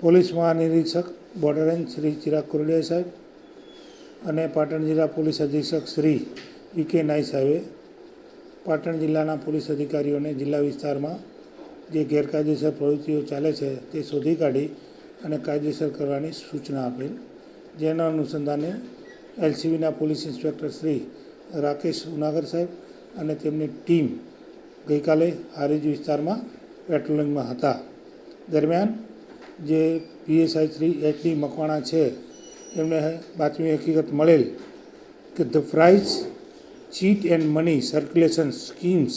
Police મહાનિરીક્ષક, border range Shri Chirag Kurdiya સાહેબ અને પાટણ જિલ્લા પોલીસ અધિક્ષક શ્રી વી કે નાઈ સાહેબે પાટણ જિલ્લાના પોલીસ અધિકારીઓને જિલ્લા વિસ્તારમાં જે ગેરકાયદેસર પ્રવૃત્તિઓ ચાલે છે તે શોધી કાઢી અને કાયદેસર કરવાની સૂચના આપેલ. જેના અનુસંધાને એલસીબીના પોલીસ ઇન્સ્પેક્ટર શ્રી રાકેશ ઉનાગર સાહેબ અને તેમની ટીમ ગઈકાલે હારીજ વિસ્તારમાં પેટ્રોલિંગમાં હતા. દરમિયાન જે PSI Shri H D Makwana છે, એમને બાતમી હકીકત મળેલ કે the prize, chit and money circulation schemes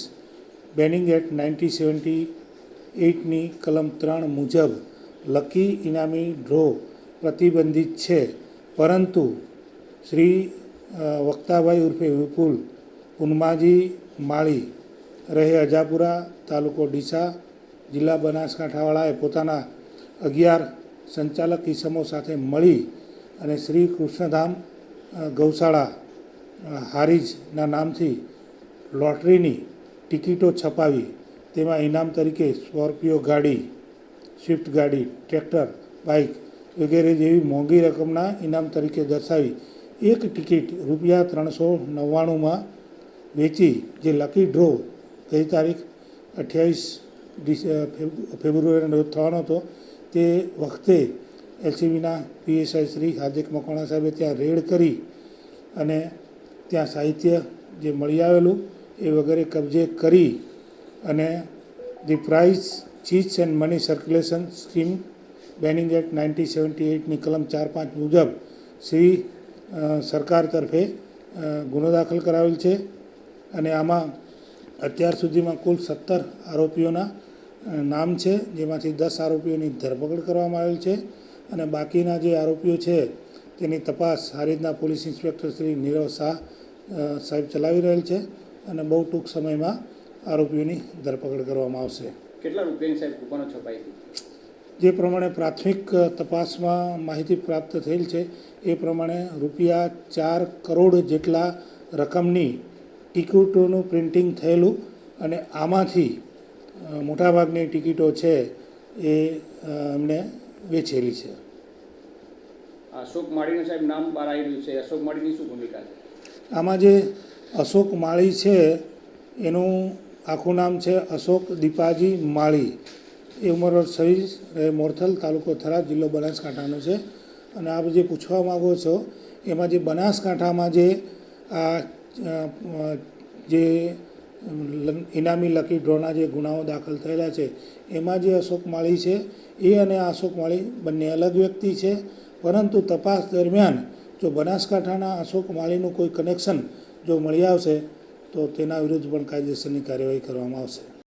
banning act ninety seventy એઇટની કલમ ત્રણ મુજબ લકી ઇનામી ડ્રો પ્રતિબંધિત છે. પરંતુ શ્રી વક્તાભાઈ ઉર્ફે વિપુલ પુનમાજી માળી રહે અજાપુરા તાલુકો ડીસા, જિલ્લા બનાસકાંઠાવાળાએ પોતાના અગિયાર સંચાલક ઇસમો સાથે મળી અને શ્રી કૃષ્ણધામ ગૌશાળા હારીજના નામથી લોટરીની ટિકિટો છપાવી. તેમાં ઇનામ તરીકે સ્કોર્પિયો ગાડી, સ્વિફ્ટ ગાડી, ટ્રેક્ટર, બાઇક વગેરે જેવી મોંઘી રકમના ઇનામ તરીકે દર્શાવી. એક ટિકિટ રૂપિયા ત્રણસો નવ્વાણુંમાં વેચી, જે લકી ડ્રો ગઈ તારીખ અઠ્યાવીસ ફેબ્રુઆરીનો થવાનો હતો. તે વખતે એલસીબીના પીએસઆઈ શ્રી હાર્દિક મકવાણા સાહેબે ત્યાં રેડ કરી અને ત્યાં સાહિત્ય જે મળી આવેલું એ વગેરે કબજે કરી અને the prize cheese and money circulation scheme banning act ninety seventy એઇટની કલમ ચાર પાંચ મુજબ શ્રી સરકાર તરફે ગુનો દાખલ કરાવેલ છે અને આમાં અત્યાર સુધીમાં કુલ સત્તર આરોપીઓના નામ છે જેમાંથી દસ આરોપીઓની ધરપકડ કરવામાં આવેલ છે અને બાકીના જે આરોપીઓ છે તેની તપાસ હારીજના પોલીસ ઇન્સ્પેક્ટર શ્રી નીરવ શાહ સાહેબ ચલાવી રહેલ છે અને બહુ ટૂંક સમયમાં આરોપીઓની ધરપકડ કરવામાં આવશે. કેટલા રૂપિયાની સાહેબ કૂપનો છપાઈ જે પ્રમાણે પ્રાથમિક તપાસમાં માહિતી પ્રાપ્ત થયેલ છે એ પ્રમાણે રૂપિયા ચાર કરોડ જેટલા રકમની ટિકિટોનું પ્રિન્ટિંગ થયેલું અને આમાંથી મોટાભાગની ટિકિટો છે એ અમને વેચેલી છે. અશોક માળીનું સાહેબ નામ બહાર આવી રહ્યું છે. અશોક માળીની શું ભૂમિકા છે? આમાં જે અશોક માળી છે એનું આખું નામ છે અશોક દીપાજી માળી. એ ઉંમર વર્ષ છવ્વીસ રહે મોરથલ તાલુકો થરાદ જિલ્લો બનાસકાંઠાનો છે. અને આપ જે પૂછવા માગો છો એમાં જે બનાસકાંઠામાં જે આ જે ઇનામી લકી ડ્રોના જે ગુનાઓ દાખલ થયેલા છે, એમાં જે અશોક માળી છે, એ અને આ અશોક માળી બંને અલગ વ્યક્તિ છે. પરંતુ તપાસ દરમિયાન જો બનાસકાંઠાના અશોક માળીનું કોઈ કનેક્શન જો મળી આવશે, તો તેના વિરુદ્ધ પણ કાયદેસરની કાર્યવાહી કરવામાં આવશે.